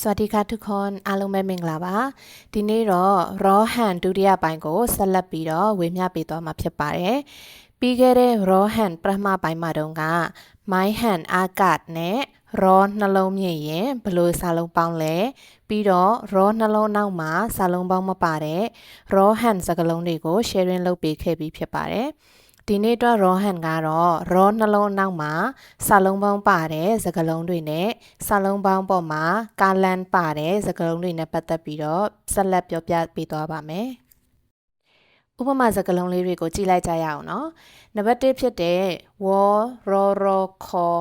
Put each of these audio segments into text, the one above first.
สวัสดีค่ะทุกคนအားလုံးပဲမင်္ဂလာပါဒီနေ့တော့ raw hand ဒုတိယပိုင်းကိုဆက်လက်ပြီးတော့ဝေမျှပေးသွားမှာဖြစ်ပါတယ်ပြီးခဲ့တဲ့ raw hand ပထမပိုင်းမှာတုန်းက my hand အာကတ်နဲ့ raw နှလုံးမြင့်ရင်ဘယ်လိုစာလုံးပေါင်းလဲပြီးတော့ raw နှလုံးနောက်မှာစာလုံးပေါင်းမပါတဲ့ raw hand စကားလုံးတွေကို sharing လုပ်ပေးခဲ့ပြီးဖြစ်ပါတယ် ဒီနေ့အတွက် raw hand ကတော့ raw နှလုံးအနောက်မှာစာလုံးပေါင်းပါတဲ့စကားလုံးတွေနဲ့စာလုံးပေါင်းပေါ်မှာ colon ပါတဲ့စကားလုံးတွေနဲ့ပတ်သက်ပြီးတော့ဆက်လက်ပြောပြပေးသွားပါမယ်။ဥပမာစကားလုံးလေးတွေကိုကြည့်လိုက်ကြရအောင်နော်။နံပါတ်1ဖြစ်တဲ့ဝေါ်ရောရောခေါ်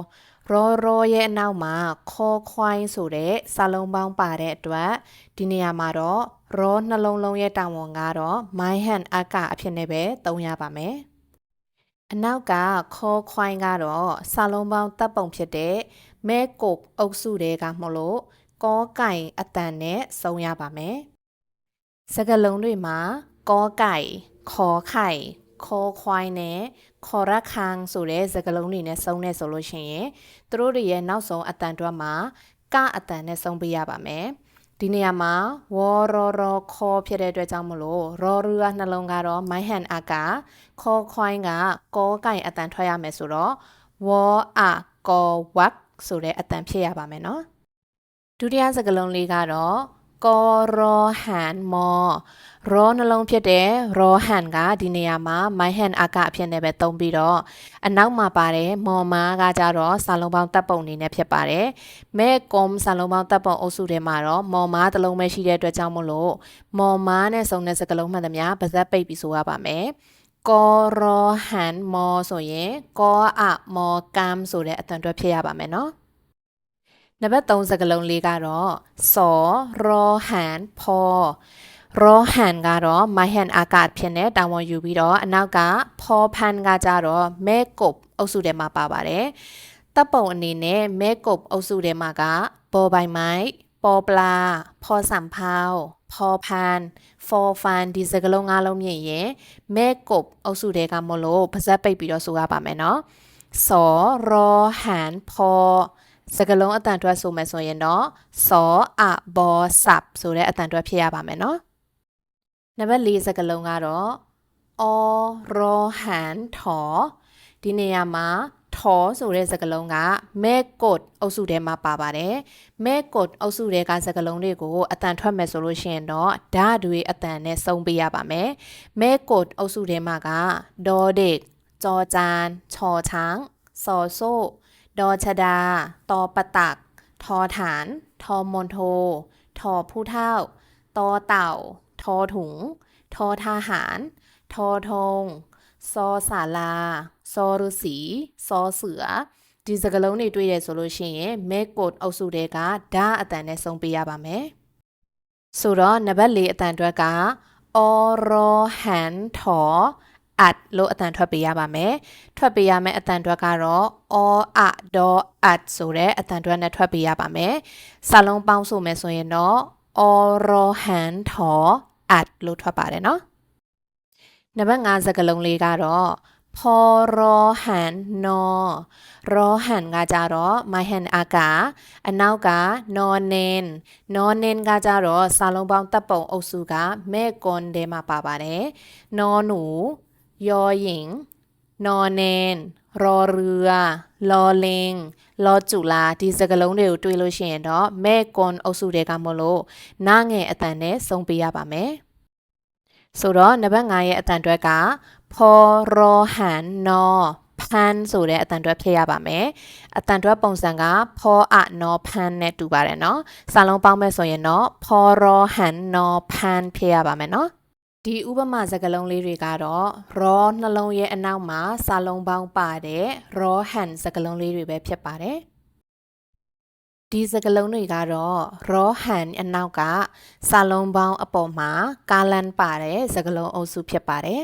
ရောရောရဲ့အနောက်မှာခေါ်ခွိုင်းဆိုတဲ့စာလုံးပေါင်းပါတဲ့အတွက်ဒီနေရာမှာတော့ရောနှလုံးလုံးရဲ့တာဝန်ကတော့ my hand အကအဖြစ်နဲ့ပဲသုံးရပါမယ်။ အနောက်ကခေါ်ခွိုင်းကတော့စာလုံးပေါင်းတပ်ပုံဖြစ်တဲ့မဲကုတ်အုပ်စုတွေကမလို့ကောကင်အတန်နဲ့စုံရပါမယ်။စကလုံးတွေမှာကောကင်ခေါ်ခိုင်ခေါ်ခွိုင်းနဲ့ခေါ်ရခန်းဆိုတဲ့စကလုံးတွေနဲ့စုံနေဆိုလို့ရှိရင်သူတို့တွေရဲ့နောက်ဆုံးအတန်တွက်မှာကအတန်နဲ့စုံပေးရပါမယ်။ ဒီနေရာမှာဝေါ်ရော်ရော်ခေါ်ဖြစ်တဲ့အတွက်ကြောင့်မလို့ရော်ရူကနှလုံးကတော့ my hand အကခေါ်ခွိုင်းကကောကင်အတန်ထွက်ရမယ်ဆိုတော့ဝေါ်အကောဝတ်ဆိုတဲ့အတန်ဖြစ်ရပါမယ်နော်ဒုတိယစကားလုံးလေးကတော့ ကောရောဟန်မောရောနှလုံးဖြစ်တဲ့ရောဟန်ကဒီနေရာမှာ my hand အကအဖြစ်နဲ့ပဲသုံးပြီးတော့အနောက်မှာပါတယ်မော်မာကကြတော့စာလုံးပေါင်းတပ်ပုံအနေနဲ့ဖြစ်ပါတယ်မဲကွန်စာလုံးပေါင်းတပ်ပုံအုပ်စုထဲမှာတော့မော်မာတစ်လုံးပဲရှိတဲ့အတွက်ကြောင့်မလို့မော်မာနဲ့စုံတဲ့စကားလုံးမှန်သမျှပါဇက်ပိတ်ပြီးဆိုရပါမယ်ကောရောဟန်မောဆိုရင်ကောအမောကမ်ဆိုတဲ့အတန်တွဲဖြစ်ရပါမယ်နော် နံပါတ်3စကားလုံးလေးကတော့စောရောဟန်ဖောရောဟန်ကတော့ my hand အာကဖြစ်နေတာဝန်ယူပြီးတော့အနောက်ကဖောဖန်ကကြတော့မဲကုတ်အုပ်စုထဲမှာပါပါတယ်တပ်ပုံအနေနဲ့မဲကုတ်အုပ်စုထဲမှာကပေါ်ပိုင်မိုက်ပေါ်ပလာဖောစံဖောက်ဖောဖန်ဖောဖန်ဒီစကလုံးငါးလုံးမြင့်ရင်မဲကုတ်အုပ်စုတွေကမလို့ပါဇက်ပိတ်ပြီးတော့ဆိုရပါမယ်နော်စောရောဟန်ဖော စကလုံးအတန်တွက်ဆိုမယ်ဆိုရင်တော့စောအဘောဆပ်ဆိုတဲ့အတန်တွက်ဖြစ်ရပါမယ်နော်နံပါတ်၄စကလုံးကတော့အော်ရောဟန်ထောဒီနေရာမှာထောဆိုတဲ့စကားလုံးကမဲကုတ်အုပ်စုထဲမှာပါပါတယ်မဲကုတ်အုပ်စုထဲကစကားလုံးတွေကိုအတန်ထွက်မယ်ဆိုလို့ရှိရင်တော့ဓာတွေအတန်နဲ့စုံပေးရပါမယ်မဲကုတ်အုပ်စုထဲမှာကဒေါ်ဒစ်ကြောကြန်ချော်ချန်းစော်ဆို့ ดอชดา ตอปะตัก ทอฐาน ทอมนโท ทอผู้เท่า ตอเต่า ทอถุง ทอทหาร ทอทง ซอศาลา ซอฤษีซอเสือဒီစကလုံးတွေတွေ့ရဆိုလို့ရှိရင်မဲကုတ်အုပ်စုတွေကဓာအတန်နဲ့ဆုံးပေးရပါမယ်ဆိုတော့နံပါတ်၄အတန်အတွက်ကအော်ရောဟန်ထော at လို့အတန်ထွက်ပေးရပါမယ်ထွက်ပေးရမယ့်အတန်ထွက်ကတော့ all at dot at ဆိုတဲ့အတန်ထွက်နဲ့ထွက်ပေးရပါမယ်စာလုံးပေါင်းဆိုမယ်ဆိုရင်တော့ oral hand tho at လို့ထွက်ပါတယ်နော်နံပါတ်5စကားလုံးလေးကတော့ဖော်ရောဟန်နော်ရောဟန်ကကြတော့ my hand အကအနောက်ကနော်နင်နော်နင်ကကြတော့စာလုံးပေါင်းတပ်ပုံအုပ်စုကမဲကွန်တဲမှာပါပါတယ်နော်နူ ยอหญิง นอนเนน รอเรือ ลอเลงลอจุลาဒီစကားလုံးတွေကိုတွေးလို့ရှိရင်တော့မဲကွန်အုပ်စုတွေကမလို့နားငယ်အတန်နဲ့စုံပေးရပါမယ်ဆိုတော့နံပါတ်5ရဲ့အတန်တွက်ကဖော်ရောဟန်နော်ဖန်ဆိုတဲ့အတန်တွက်ဖြစ်ရပါမယ်အတန်တွက်ပုံစံကဖောအနော်ဖန်နဲ့တူပါတယ်နော်စာလုံးပေါင်းမဲ့ဆိုရင်တော့ဖော်ရောဟန်နော်ဖန်ဖြစ်ရပါမယ်နော် ဒီဥပမာစကားလုံးလေးတွေကတော့ raw နှလုံးရဲ့အနောက်မှာစာလုံးပေါင်းပါတဲ့ raw hand စကားလုံးလေးတွေပဲဖြစ်ပါတယ်ဒီစကားလုံးတွေကတော့ raw hand အနောက်ကစာလုံးပေါင်းအပေါ်မှာ colon ပါတဲ့စကားလုံးအုပ်စုဖြစ်ပါတယ်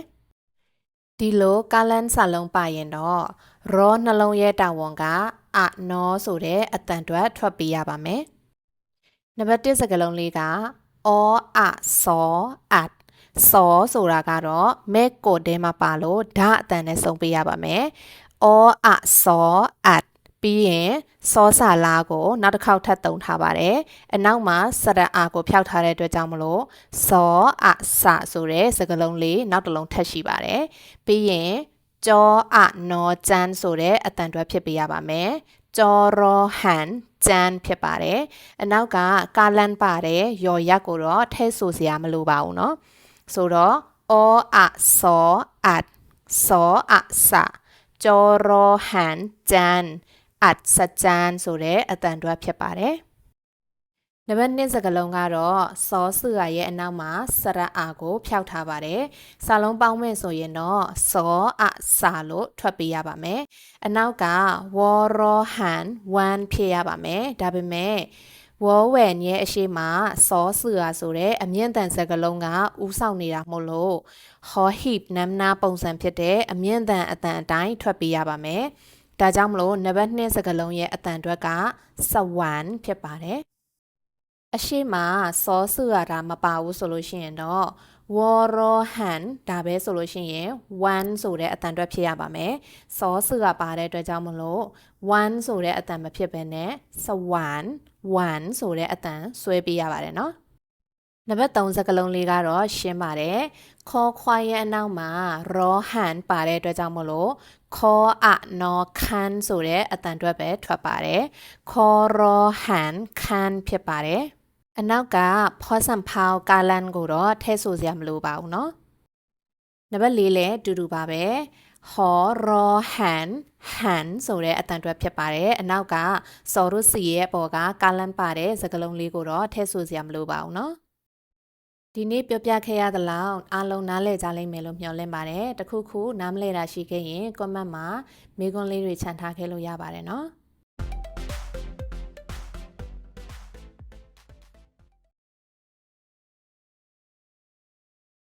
ဒီလို colon စာလုံးပါရင်တော့ raw နှလုံးရဲ့တာဝန်ကအနောဆိုတဲ့အတန်တွက်ထွက်ပေးရပါမယ်နံပါတ်1စကားလုံးလေးက or a so at စောဆိုတာကတော့မဲကိုတဲမှာပါလို့ဓာအတန်နဲ့စုံပေးရပါမယ်။ all a saw at ပြီးရင်စောစာလာကိုနောက်တစ်ခေါက်ထပ်သုံးထားပါတယ်အနောက်မှာစရအာကိုဖျောက်ထားတဲ့အတွက်ကြောင့်မလို့စောအစဆိုတဲ့စကားလုံးလေးနောက်တစ်လုံးထပ်ရှိပါတယ်ပြီးရင်ကြောအနော်ကျန်းဆိုတဲ့အတန်တွဲဖြစ်ပေးရပါမယ်ကြောရောဟန်ကျန်းဖြစ်ပါတယ်အနောက်ကကာလန်ပါတယ်ယော်ရက်ကိုတော့ထဲဆိုစရာမလိုပါဘူးเนาะ ဆိုတော့အောအစောအစောအစကြောရောဟန်ကျန်းအတ်စကြန်ဆိုတဲ့အတန်တွဲဖြစ်ပါတယ်နံပါတ်1စကားလုံးကတော့စောဆူရရဲ့အနောက်မှာစရအာကိုဖျောက်ထားပါတယ်။စာလုံးပေါင်းမဲ့ဆိုရင်တော့စောအစာလို့ထွက်ပေးရပါမယ်။အနောက်ကဝေါ်ရောဟန်1ဖြစ်ရပါမယ်။ဒါပေမဲ့ ဝေါ်ဝယ်ရဲ့အရှိမစောဆူရဆိုတဲ့အမြင့်တန်စကားလုံးကဥဆောင်နေတာမို့လို့ဟောဟိပနမ်နာပုံစံဖြစ်တဲ့အမြင့်တန်အတန်အတိုင်းထွက်ပေးရပါမယ်။ဒါကြောင့်မလို့နံပါတ်2စကားလုံးရဲ့အတန်အတွက်ကစဝမ်ဖြစ်ပါတယ်။အရှိမစောဆူရတာမပါဘူးဆိုလို့ရှိရင်တော့ဝေါ်ရောဟန်ဒါပဲဆိုလို့ရှိရင်1ဆိုတဲ့အတန်အတွက်ဖြစ်ရပါမယ်။စောဆူကပါတဲ့အတွက်ကြောင့်မလို့1ဆိုတဲ့အတန်မဖြစ်ဘဲနဲ့စဝမ် 1ဆိုတဲ့အတန်ဆွဲပေးရပါတယ်နော်။နံပါတ်3စကားလုံးလေးကတော့ရှင်းပါတယ်။ခေါ်ခွာရဲ့အနောက်မှာရောဟန်ပါတဲ့အတွက်ကြောင့်မလို့ခေါ်အနော်ခန်ဆိုတဲ့အတန်အတွက်ပဲထွက်ပါတယ်။ခေါ်ရောဟန်ခန်ဖြစ်ပါတယ်။အနောက်ကဖောဆန်ဖောက်ကာလန်ကိုတော့ထဲဆိုစရာမလိုပါဘူးเนาะနံပါတ်၄လည်းတူတူပါပဲ ဟောရောဟန်ဟန်ဆိုတဲ့အတန်တွဲဖြစ်ပါတယ်အနောက်ကစော်ရုစီရဲ့အပေါ်ကကာလန်ပါတဲ့စကားလုံးလေးကိုတော့ထဲဆိုစရာမလိုပါဘူးเนาะဒီနေ့ပြောပြခဲ့ရသလောက်အားလုံးနားလည်ကြလိမ့်မယ်လို့မျှော်လင့်ပါတယ်တခုခုနားမလည်တာရှိခဲ့ရင် comment မှာမေးခွန်းလေးတွေခြံထားခဲ့လို့ရပါတယ်เนาะ